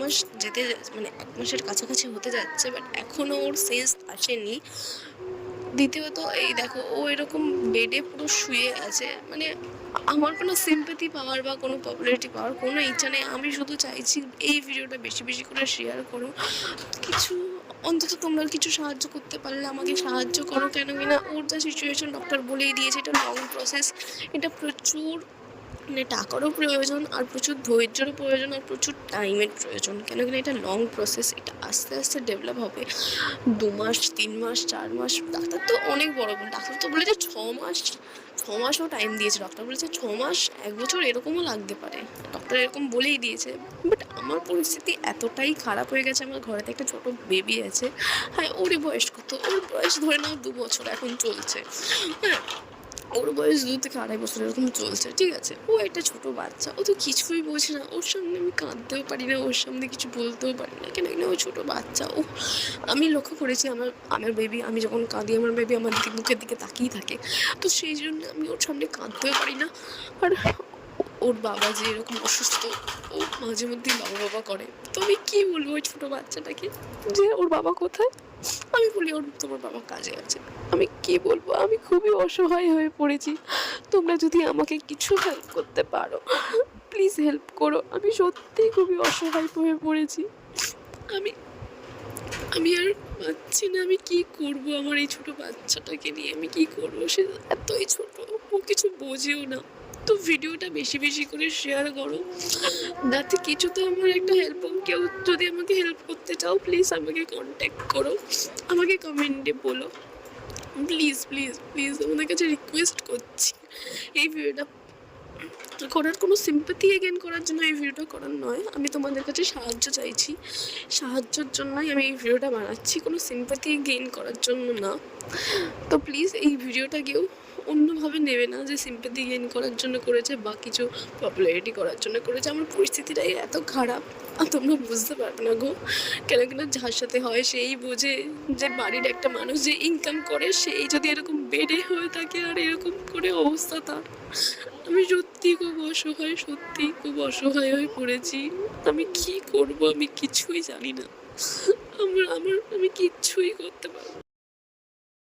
মাস যেতে মানে এক মাসের কাছাকাছি হতে যাচ্ছে বাট এখনও ওর সেন্স আসেনি। দ্বিতীয়ত, এই দেখো, ও এরকম বেডে পুরো শুয়ে আছে মানে আমার কোনো সিম্পাথি পাওয়ার বা কোনো পপুলারিটি পাওয়ার কোনো ইচ্ছা নেই। আমি শুধু চাইছি এই ভিডিওটা বেশি বেশি করে শেয়ার করো কিছু, অন্তত তোমরা কিছু সাহায্য করতে পারলে আমাকে সাহায্য করো কেন কিনা ওর যা সিচুয়েশন ডক্টর বলেই দিয়েছে, এটা লং প্রসেস এটা প্রচুর মানে টাকারও প্রয়োজন আর প্রচুর ধৈর্যেরও প্রয়োজন আর প্রচুর টাইমের প্রয়োজন। কেন কিনা এটা লং প্রসেস এটা আস্তে আস্তে ডেভেলপ হবে। দু মাস, তিন মাস, চার মাস, ডাক্তার তো অনেক বড় ডাক্তার তো বলেছে ছ মাস, ছ মাসও টাইম দিয়েছে। ডক্টর বলেছে ছ মাস, এক বছর এরকমও লাগতে পারে। ডক্টর এরকম বলেই দিয়েছে। বাট আমার পরিস্থিতি এতটাই খারাপ হয়ে গেছে, আমার ঘরেতে একটা ছোট বেবি আছে। হ্যাঁ ওরই বয়স কত ওর বয়স ধরে নাও দু বছর এখন চলছে। হ্যাঁ ওর বয়স দু থেকে আড়াই বছর এরকম চলছে, ঠিক আছে? ও একটা ছোট বাচ্চা, ও তো কিছুই বোঝে না। ওর সামনে আমি কাঁদতেও পারি না, ওর সামনে কিছু বলতেও পারি না। কেন ও ছোট বাচ্চা, ও আমি লক্ষ্য করেছি আমার আমার বেবি আমি যখন কাঁদি, আমার বেবি আমার মুখের দিকে তাকিয়ে থাকে। তো সেই জন্য আমি ওর সামনে কাঁদতেও পারি না। আর ওর বাবা যে এরকম অসুস্থ, ও মাঝে মধ্যেই বাবা বাবা করে। তো আমি কী বলব ওই ছোটো বাচ্চাটাকে? যে ওর বাবা কোথায়? আমি বলি, ওর তোমার বাবা কাজে আছে। আমি কি বলব? আমি খুবই অসহায় হয়ে পড়েছি। তোমরা যদি আমাকে কিছু হেল্প করতে পারো প্লিজ হেল্প করো। আমি সত্যিই খুবই অসহায় হয়ে পড়েছি। আমি আমি আর পাচ্ছি না, আমি কি করব? আমার এই ছোট বাচ্চাটাকে নিয়ে আমি কি করব? সে এতই ছোট, ও কিছু বোঝেও না। তো ভিডিওটা বেশি বেশি করে শেয়ার করো। যাতে কিছু তো আমার একটা হেল্প কেউ যদি আমাকে হেল্প করতে চাও প্লিজ আমাকে কন্ট্যাক্ট করো। আমাকে কমেন্টে বলো। প্লিজ প্লিজ প্লিজ তোমাদের কাছে রিকোয়েস্ট করছি। এই ভিডিওটা করার কোনো সিম্পাথি এগেন করার জন্য এই ভিডিওটা করার নয়। আমি তোমাদের কাছে সাহায্য চাইছি। সাহায্যের জন্যই আমি এই ভিডিওটা বানাচ্ছি। কোনো সিম্পাথি গেইন করার জন্য না। তো প্লিজ এই ভিডিওটা কেউ অন্যভাবে নেবে না যে সিম্পাথি গেইন করার জন্য করেছে বা কিছু পপুলারিটি করার জন্য করেছে। আমার পরিস্থিতিটাই এত খারাপ, আর তোমরা বুঝতে পারবে না গো। কেন কেন যার সাথে হয় সেই বোঝে যে বাড়ির একটা মানুষ যে ইনকাম করে, সেই যদি এরকম বেডে হয়ে থাকে আর এরকম করে অবস্থা তার। আমি সত্যি খুব অসহায়, সত্যি খুব অসহায় হয়ে পড়েছি। আমি কি করব আমি কিছুই জানি না। আমার আমার, আমি কিচ্ছুই করতে পারব।